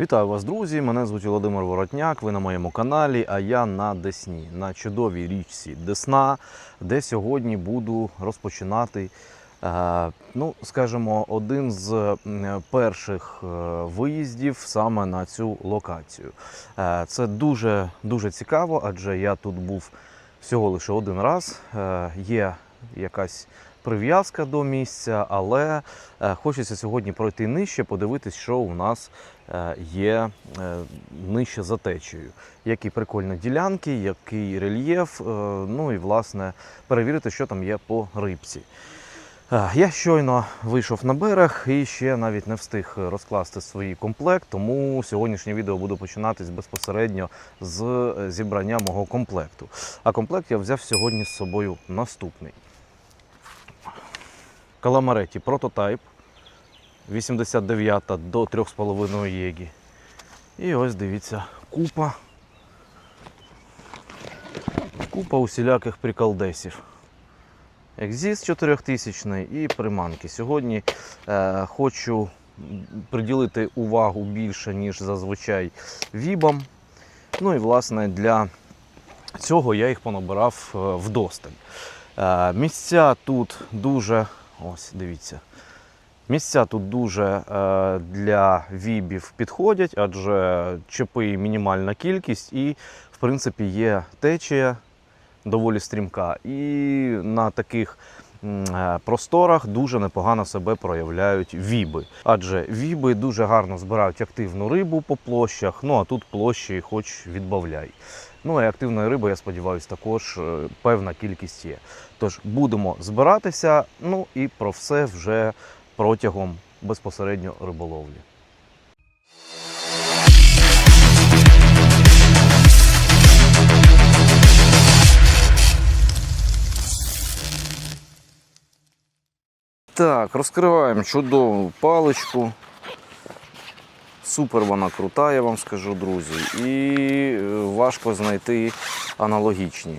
Вітаю вас, друзі! Мене звуть Володимир Воротняк. Ви на моєму каналі, а я на Десні, на чудовій річці Десна, де сьогодні буду розпочинати, е, ну, скажімо, один з перших е, виїздів саме на цю локацію. Е, Це дуже дуже цікаво, адже я тут був всього лише один раз. Е, Є якась прив'язка до місця, але е, хочеться сьогодні пройти нижче, подивитись, що у нас е, є е, нижче за течією. Які прикольні ділянки, який рельєф, е, ну і власне перевірити, що там є по рибці. Е, Я щойно вийшов на берег і ще навіть не встиг розкласти свій комплект, тому сьогоднішнє відео буду починатись безпосередньо з е, зібрання мого комплекту. А комплект я взяв сьогодні з собою наступний. Каламареті прототайп 89 до 3,5 єгі. І ось дивіться, купа. Купа усіляких приколдесів. Екзіс 4000 і приманки. Сьогодні е, хочу приділити увагу більше, ніж зазвичай вібам. Ну і власне для цього я їх понабирав е, вдосталь. Е, Місця тут дуже, ось дивіться, місця тут дуже е, для вібів підходять, адже чепи мінімальна кількість і, в принципі, є течія доволі стрімка. І на таких е, просторах дуже непогано себе проявляють віби. Адже віби дуже гарно збирають активну рибу по площах, ну а тут площі хоч відбавляй. Ну і активної риби, я сподіваюся, також е, певна кількість є. Тож будемо збиратися, ну і про все вже протягом безпосередньо риболовлі. Так, розкриваємо чудову паличку. Супер вона крута, я вам скажу, друзі. І е, важко знайти аналогічні.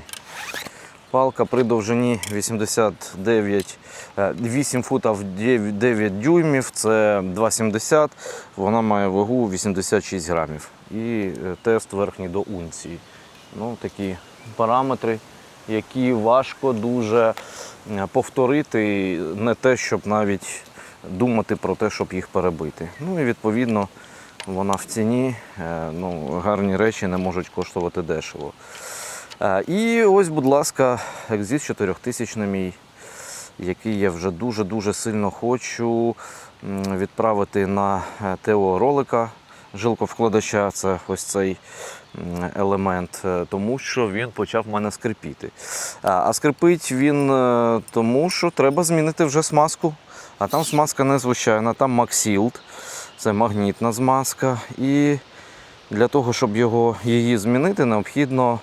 Палка при довжині 89, е, 8 футів 9 9 дюймів, це 2,70. Вона має вагу 86 грамів. І е, тест верхній до унції. Ну, такі параметри, які важко дуже е, повторити, не те, щоб навіть думати про те, щоб їх перебити. Ну і відповідно вона в ціні. е, Ну, гарні речі не можуть коштувати дешево. І ось, будь ласка, екзіс 4000 мій, який я вже дуже-дуже сильно хочу відправити на е, ТО ролика жилковкладача. Це ось цей елемент, е, тому що він почав мене скрипіти. А а скрипить він е, тому, що треба змінити вже смазку. А там смазка незвичайна, там Максілд, це магнітна змазка. І для того, щоб його, її змінити, необхідно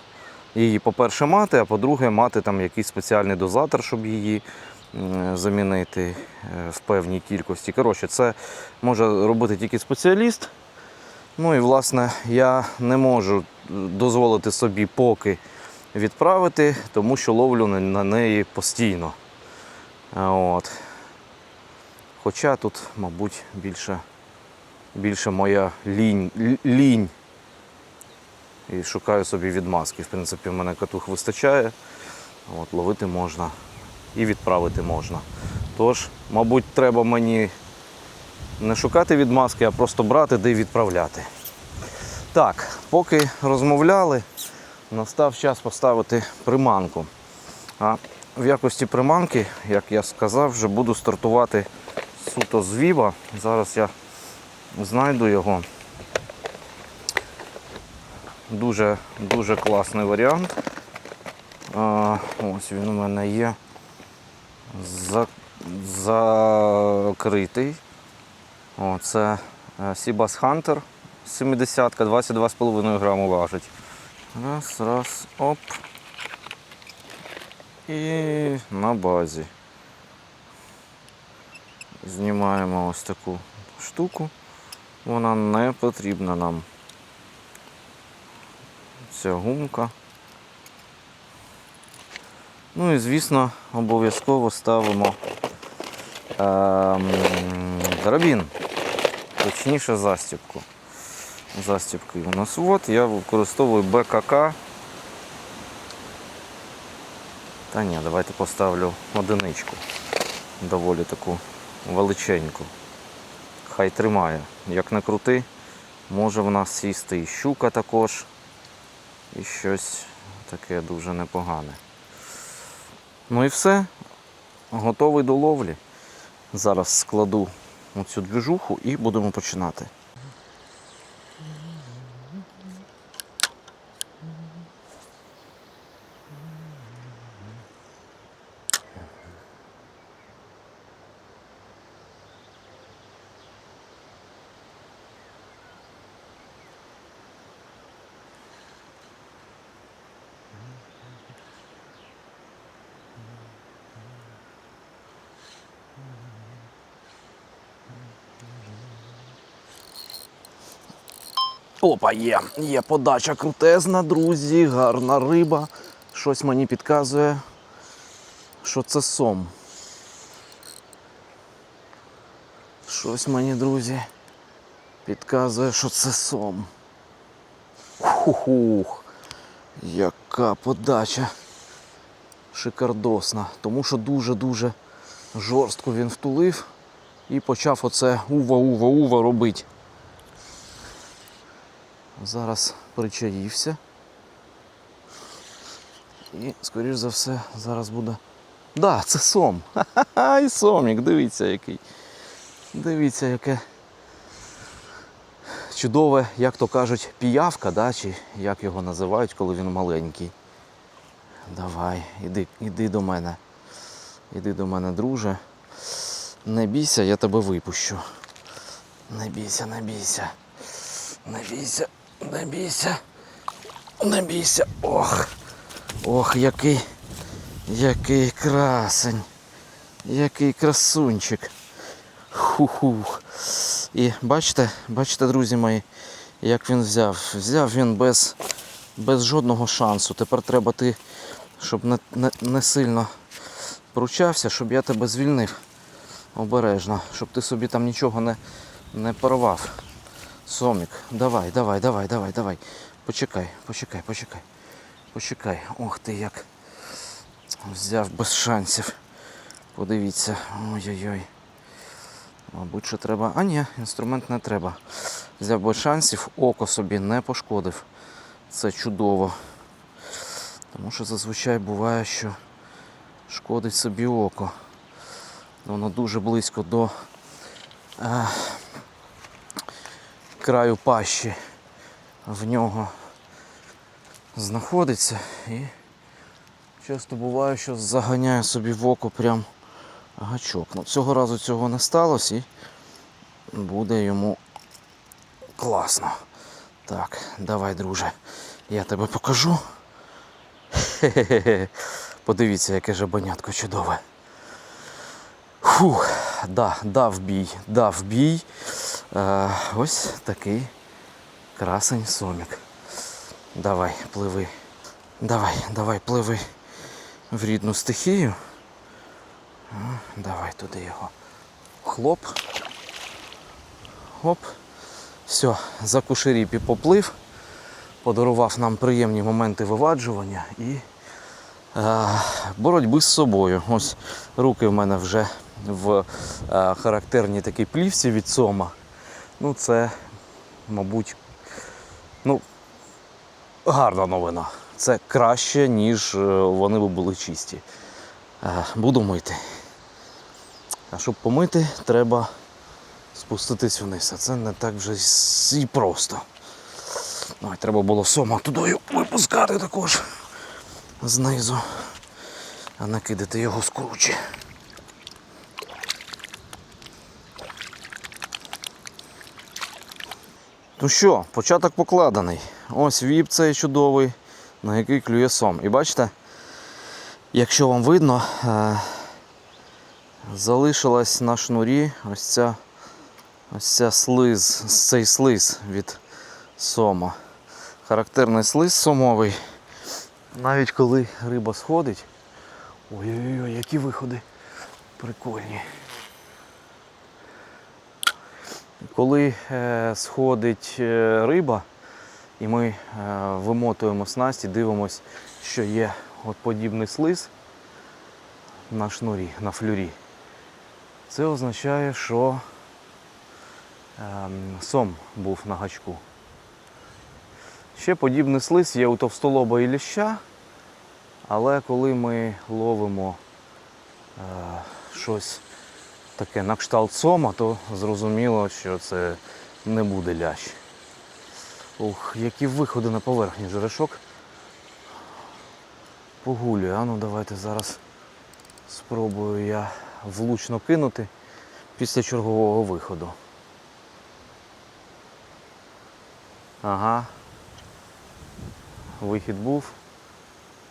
її, по-перше, мати, а по-друге, мати там якийсь спеціальний дозатор, щоб її замінити е, в певній кількості. Коротше, це може робити тільки спеціаліст. Ну і власне я не можу дозволити собі поки відправити, тому що ловлю на- неї постійно. От. Хоча тут, мабуть, більше, більше моя лінь, лінь. І шукаю собі відмазки. В принципі, в мене катух вистачає. От, ловити можна і відправити можна. Тож, мабуть, треба мені не шукати відмазки, а просто брати де відправляти. Так, поки розмовляли, настав час поставити приманку. А в якості приманки, як я сказав, вже буду стартувати суто з віба. Зараз я знайду його. Дуже, дуже класний варіант. А, ось він у мене є закритий. О, це е, Seabass Hunter 70 22,5 граму важить. Раз, раз, оп. І на базі. Знімаємо ось таку штуку. Вона не потрібна нам. Ця гумка. Ну і звісно, обов'язково ставимо ем, карабін, точніше застібку. Застібки у нас от. Я використовую БКК. Та ні, давайте поставлю одиничку. Доволі таку величеньку. Хай тримає. Як не крути, може в нас сісти і щука також. І щось таке дуже непогане. Ну і все. Готовий до ловлі. Зараз складу оцю двіжуху і будемо починати. Опа, є. Є подача крутезна, друзі, гарна риба. Щось мені підказує, що це сом. Щось мені, друзі, підказує, що це сом. Хух-хух. Яка подача шикардосна. Тому що дуже-дуже жорстко він втулив і почав оце ува-ува-ува робити. Зараз причаївся. І, скоріш за все, зараз буде. Да, це сом. Ха-ха-ха, і сомік, дивіться який. Дивіться, яке чудове, як то кажуть, піявка, да, чи як його називають, коли він маленький. Давай, іди, іди до мене. Іди до мене, друже. Не бійся, я тебе випущу. Не бійся, не бійся. Не бійся, не бійся. Не бійся. Ох. Ох, який. Який красень. Який красунчик. Ху-хух. І бачите, бачите, друзі мої, як він взяв. Взяв він без, без жодного шансу. Тепер треба ти, щоб не, не, не сильно пручався, щоб я тебе звільнив обережно, щоб ти собі там нічого не, не порвав. Сомік, давай, давай, давай, давай, давай. Почекай, почекай, почекай. Почекай. Ох ти як. Взяв без шансів. Подивіться. Ой-ой-ой. Мабуть, що треба. А ні, інструмент не треба. Взяв без шансів, око собі не пошкодив. Це чудово. Тому що зазвичай буває, що шкодить собі око. Воно дуже близько до е, краю пащі в нього знаходиться і часто буває, що заганяє собі в око прям гачок. Ну, цього разу цього не сталося і буде йому класно. Так, давай, друже, я тебе покажу. Хе-хе-хе. Подивіться, яке жабанятко чудове. Фух, да, дав бій, дав бій. Ось такий красень сомік. Давай, пливи. Давай, давай, пливи в рідну стихію. Давай туди його. Хлоп. Хоп. Все, за кушеріпі поплив. Подарував нам приємні моменти виваджування і е, боротьби з собою. Ось руки в мене вже в е, характерній такій плівці від сома. Ну, це, мабуть, ну, гарна новина. Це краще, ніж е, вони би були чисті. Е, Буду мити. А щоб помити, треба спуститись вниз. А це не так вже і просто. Ой, треба було сома туди випускати також знизу, а накидати його скруче. Ну що, початок покладений. Ось віп цей чудовий, на який клює сом. І бачите, якщо вам видно, е, залишилась на шнурі ось ця, ось ця слиз, цей слиз від сома. Характерний слиз сомовий. Навіть коли риба сходить. Ой-ой-ой, які виходи прикольні. Коли е, сходить е, риба, і ми е, вимотуємо снасті, дивимося, що є от подібний слиз на шнурі, на флюрі. Це означає, що ем, сом був на гачку. Ще подібний слиз є у товстолоба і ліща, але коли ми ловимо щось таке на кшталт сома, то зрозуміло, що це не буде лящ. Ух, які виходи на поверхню жерешок. Погулює. А ну давайте зараз спробую я влучно кинути після чергового виходу. Ага. Вихід був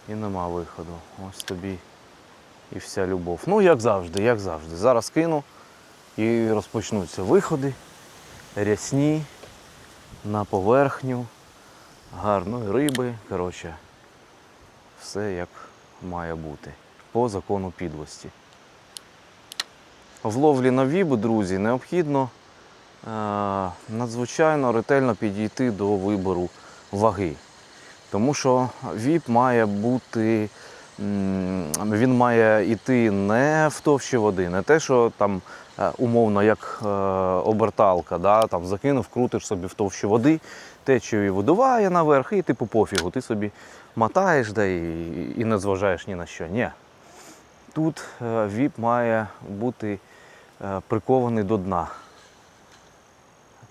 і нема виходу. Ось тобі і вся любов. Ну, як завжди, як завжди. Зараз кину і розпочнуться виходи рясні на поверхню гарної риби. Коротше, все як має бути по закону підлості. В ловлі на вібу, друзі, необхідно е, надзвичайно ретельно підійти до вибору ваги. Тому що віп має бути, він має йти не в товщі води, не те, що там е, умовно як е, оберталка, да, там закинув, крутиш собі в товщі води, течію видуває наверх, і типу пофігу, ти собі мотаєш да, і, і не зважаєш ні на що. Ні. Тут е, віп має бути прикований до дна.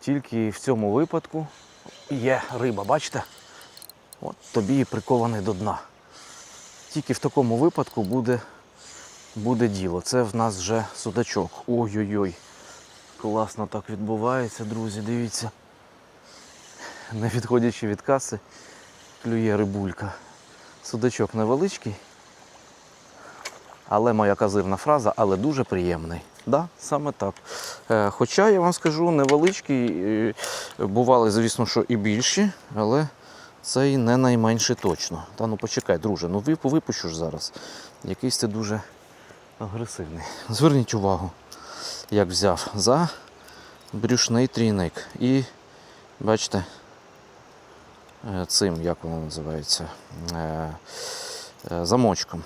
Тільки в цьому випадку є риба, бачите? От тобі і прикований до дна. Тільки в такому випадку буде, буде діло. Це в нас вже судачок. Ой-ой-ой. Класно так відбувається, друзі, дивіться. Не відходячи від каси, клює рибулька. Судачок невеличкий, але моя казирна фраза, але дуже приємний. Да, саме так. Е, Хоча я вам скажу, невеличкий, е, бували, звісно, що і більші, але цей не найменший точно. Та ну почекай, друже, ну вип- випущу ж зараз. Якийсь ти дуже агресивний. Зверніть увагу, як взяв за брюшний трійник. І бачите, е, цим, як воно називається, е, е, замочком.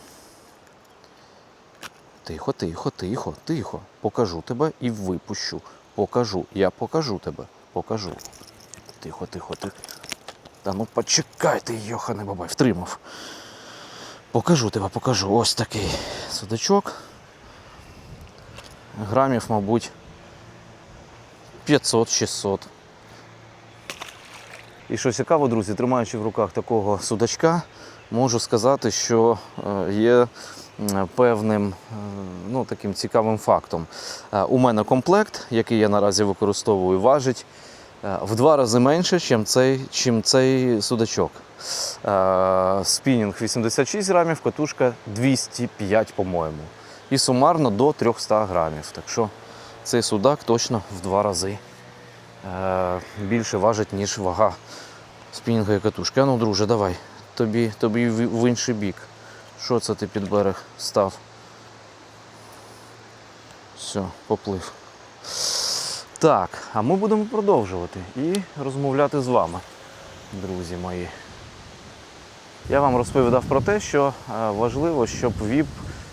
Тихо, тихо, тихо, тихо. Покажу тебе і випущу. Покажу. Я покажу тебе. Покажу. Тихо, тихо, тихо. Та ну почекай ти, Йохане бабай, втримав. Покажу тебе, покажу. Ось такий судачок. Грамів, мабуть, 500-600. І що цікаво, друзі, тримаючи в руках такого судачка, можу сказати, що е, є певним е, ну, таким цікавим фактом. Е, У мене комплект, який я наразі використовую, важить е, в два рази менше, чим цей, чим цей судачок. Е, Спінінг 86 грамів, катушка 205, по-моєму. І сумарно до 300 грамів. Так що цей судак точно в два рази е, більше важить, ніж вага спінінга і катушки. А ну, друже, давай. Тобі, тобі в інший бік. Що це ти під берег став? Все, поплив. Так, а ми будемо продовжувати і розмовляти з вами, друзі мої. Я вам розповідав про те, що е, важливо, щоб ВІП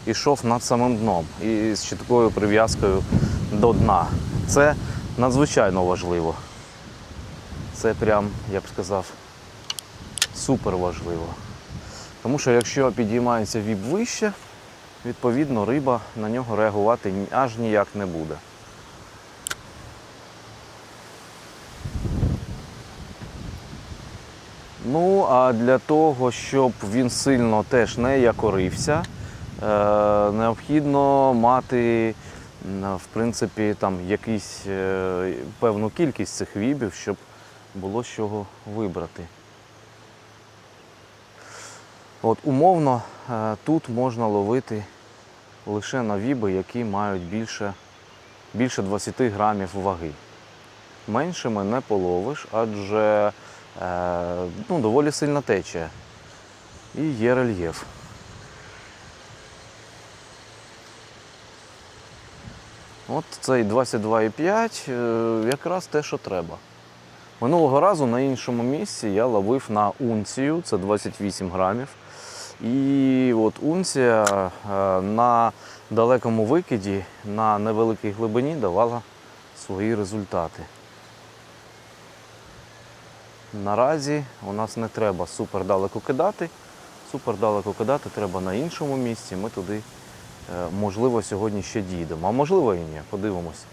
ішов над самим дном і з чіткою прив'язкою до дна. Це надзвичайно важливо. Це прям, я б сказав, супер важливо. Тому що якщо підіймається віп вище, відповідно риба на нього реагувати аж ніяк не буде. Ну, а для того, щоб він сильно теж не якорився, е, необхідно мати в принципі там якийсь е, певну кількість цих вібів, щоб було з чого вибрати. От умовно е, тут можна ловити лише на віби, які мають більше, більше 20 грамів ваги. Меншими не половиш, адже ну, доволі сильна течія. І є рельєф. От цей 22,5 е, якраз те, що треба. Минулого разу на іншому місці я ловив на унцію, це 28 грамів. І от унція е, на далекому викиді, на невеликій глибині давала свої результати. Наразі у нас не треба супер далеко кидати. Супер далеко кидати треба на іншому місці. Ми туди, е, можливо, сьогодні ще дійдемо. А можливо і ні. Подивимось.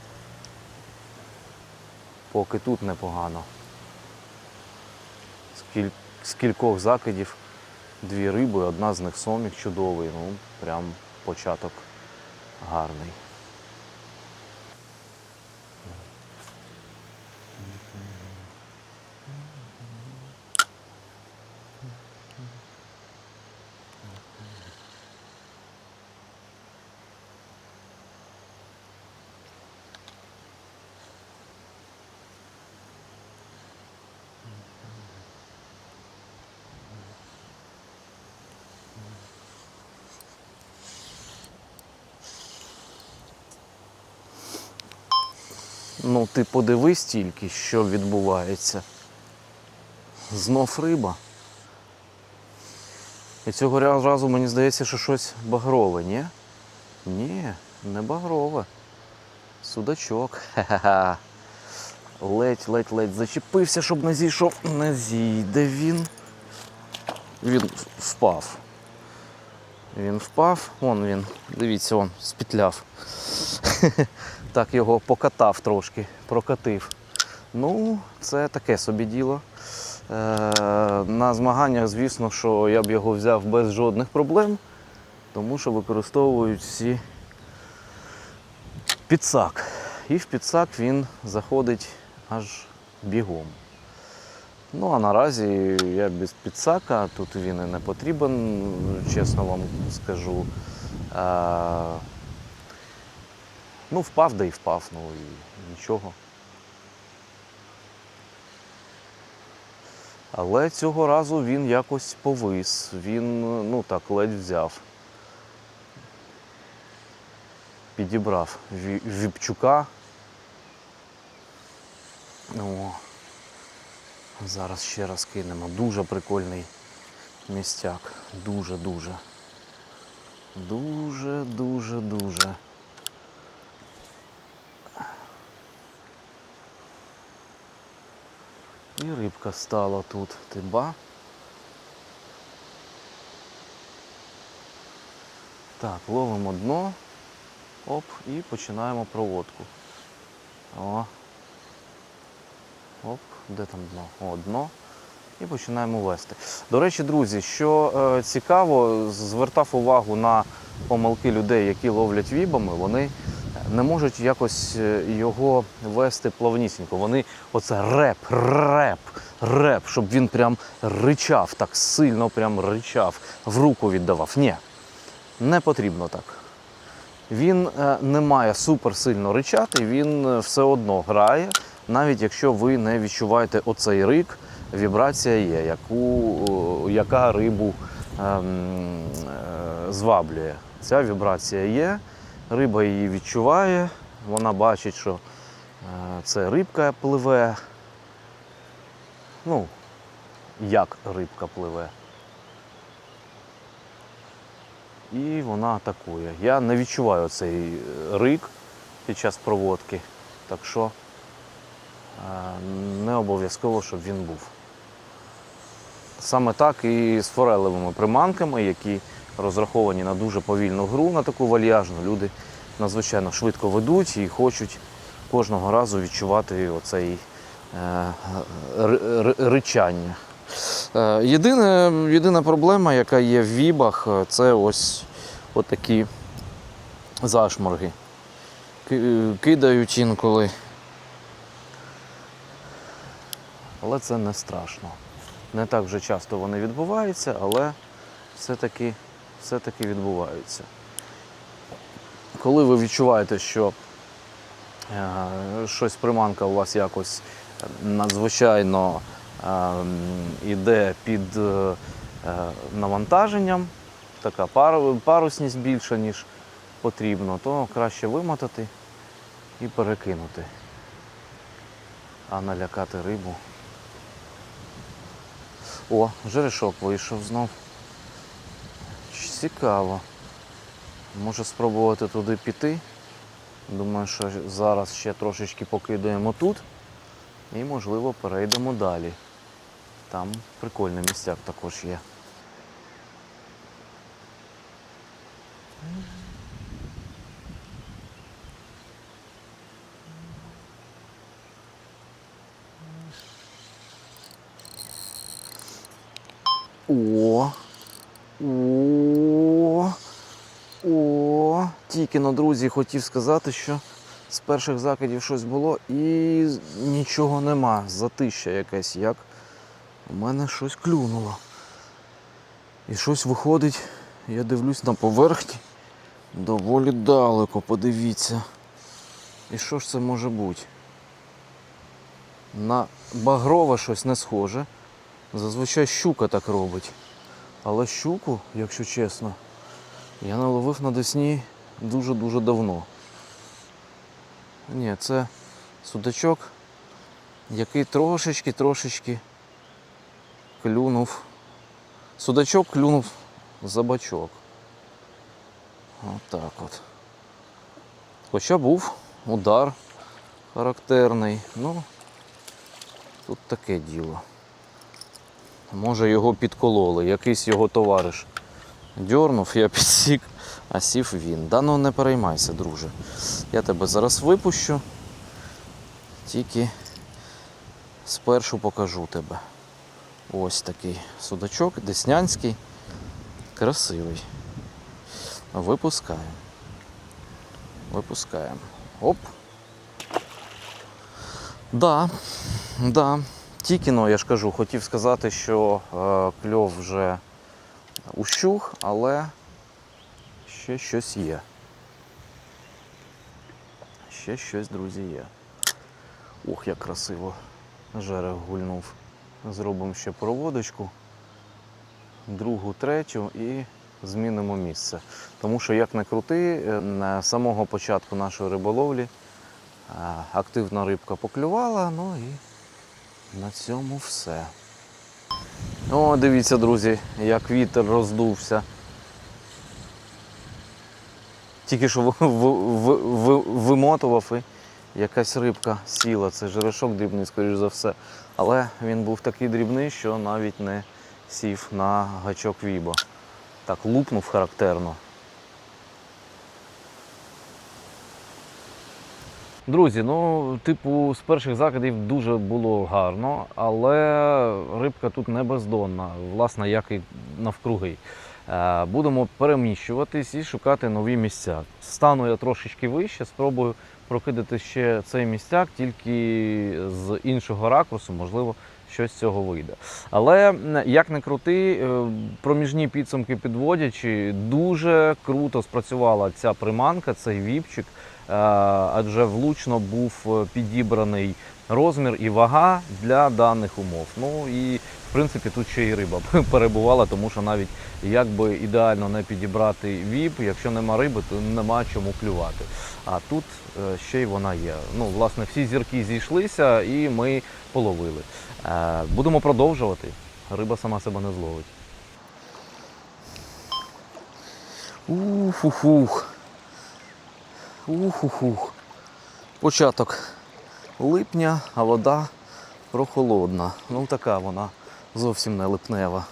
Поки тут непогано. Скіль... З кількох закидів дві риби, одна з них сомік чудовий. Ну, прям початок гарний. Ну, ти подивись тільки, що відбувається. Знов риба. І цього разу мені здається, що щось багрове, ні? Ні, не багрове. Судачок. Ха-ха-ха. Ледь, ледь, ледь зачепився, щоб не зійшов. Не зійде він. Він впав. Він впав, вон він, дивіться, он спітляв. Так його покатав трошки, прокатив. Ну, це таке собі діло. Е, на змаганнях, звісно, що я б його взяв без жодних проблем, тому що використовують всі підсак. І в підсак він заходить аж бігом. Ну а наразі я без підсака, тут він і не потрібен, чесно вам скажу. Е, Ну, впав, да і впав, ну і нічого. Але цього разу він якось повис, він, ну так, ледь взяв. Підібрав Віпчука. О, зараз ще раз кинемо. Дуже прикольний містяк. Дуже-дуже. Дуже-дуже-дуже. І рибка стала тут. Ти. Так, ловимо дно. Оп, і починаємо проводку. О. Оп, де там дно? О, дно. І починаємо вести. До речі, друзі, що е, цікаво, звертав увагу на помилки людей, які ловлять вібами, вони не можуть якось е, його вести плавнісінько. Вони оце реп, реп, реп, щоб він прям ричав, так сильно прям ричав, в руку віддавав. Ні, не потрібно так. Він е, не має суперсильно ричати, він е, все одно грає, навіть якщо ви не відчуваєте оцей рик, вібрація є, яку, яка рибу ем, зваблює. Ця вібрація є, риба її відчуває, вона бачить, що е, це рибка пливе. Ну, як рибка пливе. і вона атакує. Я не відчуваю цей е, рик під час проводки, так що е, не обов'язково, щоб він був. Саме так і з форелевими приманками, які розраховані на дуже повільну гру, на таку вальяжну. Люди надзвичайно швидко ведуть і хочуть кожного разу відчувати оцей е, ри- ри- ричання. Е, Єдине, єдина проблема, яка є в вібах, е, це ось такі зашморги. Кидають інколи. Але це не страшно. Не так вже часто вони відбуваються, але все-таки, все-таки відбуваються. Коли ви відчуваєте, що е, щось приманка у вас якось надзвичайно е, м, під е, е, навантаженням, така пар- парусність більша, ніж потрібно, то краще вимотати і перекинути. А налякати рибу. О, жерешок вийшов знов. Цікаво. Може спробувати туди піти. Думаю, що зараз ще трошечки покидаємо тут і, можливо, перейдемо далі. Там прикольний місцяк також є. О, о, о, тільки на друзі хотів сказати, що з перших закидів щось було і нічого нема. Затища якась, як у мене щось клюнуло. І щось виходить, я дивлюсь на поверхні. Доволі далеко, подивіться. І що ж це може бути? На багрове щось не схоже. Зазвичай щука так робить. Але щуку, якщо чесно, я наловив на Десні дуже-дуже давно. Ні, це судачок, який трошечки-трошечки клюнув. Судачок клюнув за бачок. Отак от. Хоча був удар характерний. Ну, тут таке діло. Може його підкололи, якийсь його товариш дьорнув, я підсік, а сів він. Да ну не переймайся, друже. Я тебе зараз випущу, тільки спершу покажу тебе. Ось такий судачок, деснянський, красивий. Випускаємо. Випускаємо. Оп. Да, да. Тільки, ну, я ж кажу, хотів сказати, що е, кльов вже ущух, але ще щось є. Ще щось, друзі, є. Ух, як красиво жерех гульнув. Зробимо ще проводочку, другу, третю і змінимо місце. Тому що, як не крути, е, на самого початку нашої риболовлі е, активна рибка поклювала, ну і на цьому все. О, дивіться, друзі, як вітер роздувся. Тільки що в- в- в- в- вимотував і якась рибка сіла. Це жерешок дрібний, скоріш за все. Але він був такий дрібний, що навіть не сів на гачок віба. Так лупнув характерно. Друзі, ну, типу, з перших закидів дуже було гарно, але рибка тут не бездонна, власне, як і навкруги. Е, Будемо переміщуватись і шукати нові місця. Стану я трошечки вище, спробую прокидати ще цей місцяк, тільки з іншого ракурсу, можливо, щось з цього вийде. Але як не крути, е, проміжні підсумки підводячи, дуже круто спрацювала ця приманка, цей віпчик. Е, адже влучно був е, підібраний розмір і вага для даних умов. Ну і в принципі тут ще й риба перебувала, тому що навіть як би ідеально не підібрати віп, якщо нема риби, то нема чому клювати. А тут е, ще й вона є. Ну, власне, всі зірки зійшлися і ми половили. Будемо продовжувати. Риба сама себе не зловить. Ух-ух-ух. Ух-ух-ух. Початок липня, а вода прохолодна. Ну така вона зовсім не липнева.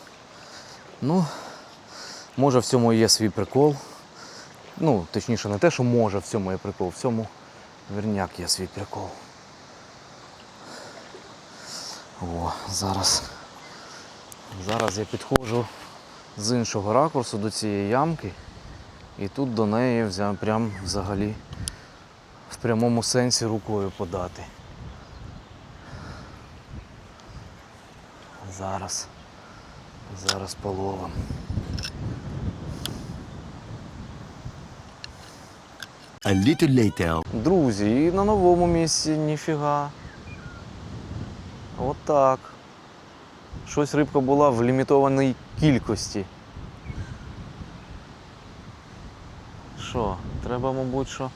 Ну, може в цьому є свій прикол. Ну, точніше, не те, що може в цьому є прикол, в цьому верняк є свій прикол. О, зараз. Зараз я підходжу з іншого ракурсу до цієї ямки. І тут до неї взяв прям взагалі в прямому сенсі рукою подати. Зараз. Зараз половим. A little later. Друзі, і на новому місці ніфіга. Отак. Щось рибка була в лімітованій кількості. Що, треба, мабуть, що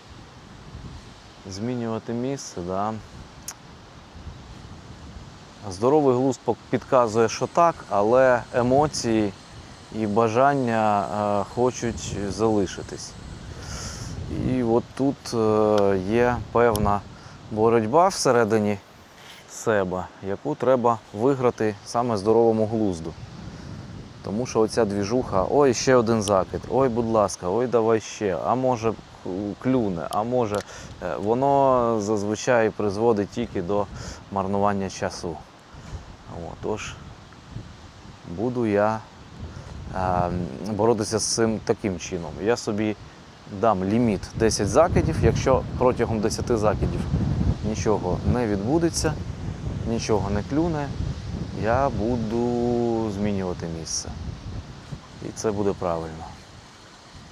змінювати місце, да. Здоровий глузд підказує, що так, але емоції і бажання е, хочуть залишитись. І от тут е, є певна боротьба всередині себе, яку треба виграти саме здоровому глузду. Тому що оця двіжуха, ой, ще один закид, ой, будь ласка, ой, давай ще, а може клюне, а може, е, воно зазвичай призводить тільки до марнування часу. От, тож буду я е, боротися з цим таким чином. Я собі дам ліміт 10 закидів. Якщо протягом 10 закидів нічого не відбудеться, нічого не клюне, я буду змінювати місце. І це буде правильно.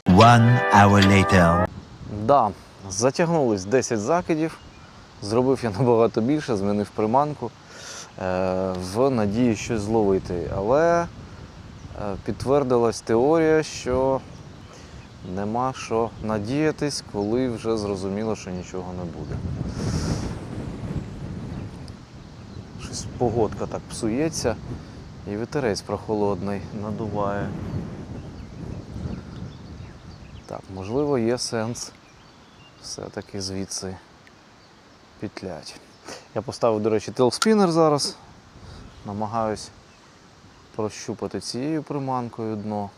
One hour later. Да, затягнулись 10 закидів. Зробив я набагато більше, змінив приманку е, в надії щось зловити. Але е, підтвердилась теорія, що нема що надіятись, коли вже зрозуміло, що нічого не буде. Щось погодка так псується, і вітерець прохолодний надуває. Так, можливо, є сенс все-таки звідси петлять. Я поставив, до речі, телспінер зараз. Намагаюсь прощупати цією приманкою дно.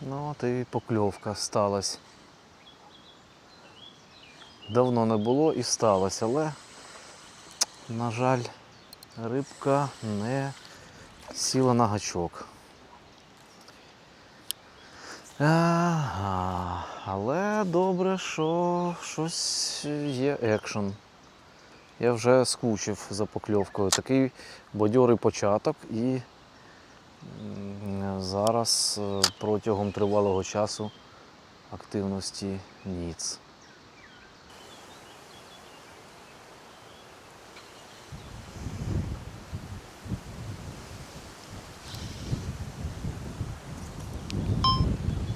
Ну, от і покльовка сталася. Давно не було і сталося, але, на жаль, рибка не сіла на гачок. Ага, але добре, що щось є екшен. Я вже скучив за покльовкою. Такий бадьорий початок і зараз е, протягом тривалого часу активності ніц.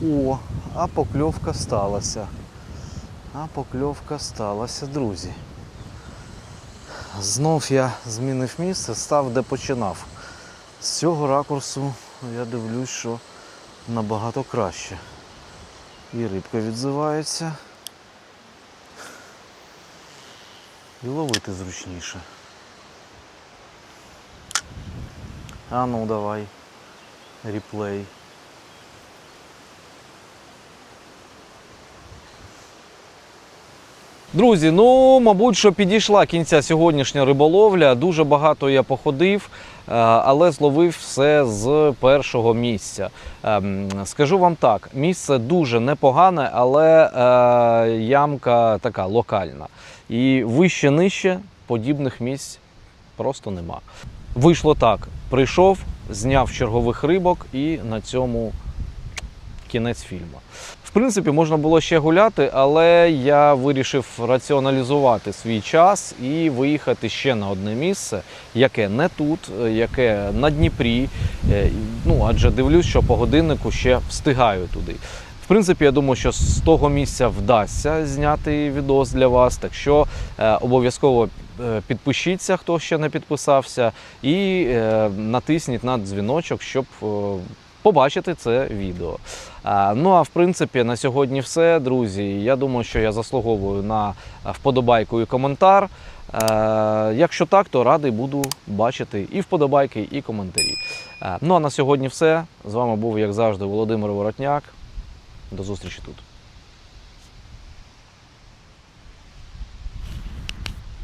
О, а покльовка сталася. А покльовка сталася, друзі. Знов я змінив місце, став де починав. З цього ракурсу я дивлюсь, що набагато краще. І рибка відзивається. І ловити зручніше. А ну давай. Ріплей. Друзі, ну мабуть, що підійшла кінця сьогоднішня риболовля. Дуже багато я походив, е, але зловив все з першого місця. Ем, Скажу вам так: місце дуже непогане, але е, ямка така локальна. І вище нижче подібних місць просто нема. Вийшло так: прийшов, зняв чергових рибок, і на цьому кінець фільму. Принципі, можна було ще гуляти, але я вирішив раціоналізувати свій час і виїхати ще на одне місце, яке не тут, е, яке на Дніпрі. Е, Ну, адже дивлюсь, що по годиннику ще встигаю туди. В принципі, я думаю, що з того місця вдасться зняти відос для вас. Так що е, обов'язково е, підпишіться, хто ще не підписався, і е, натисніть на дзвіночок, щоб е, побачити це відео. А, Ну а в принципі на сьогодні все, друзі. Я думаю, що я заслуговую на вподобайку і коментар. Е, Якщо так, то радий буду бачити і вподобайки, і коментарі. Е, Ну а на сьогодні все. З вами був, як завжди, Володимир Воротняк. До зустрічі тут.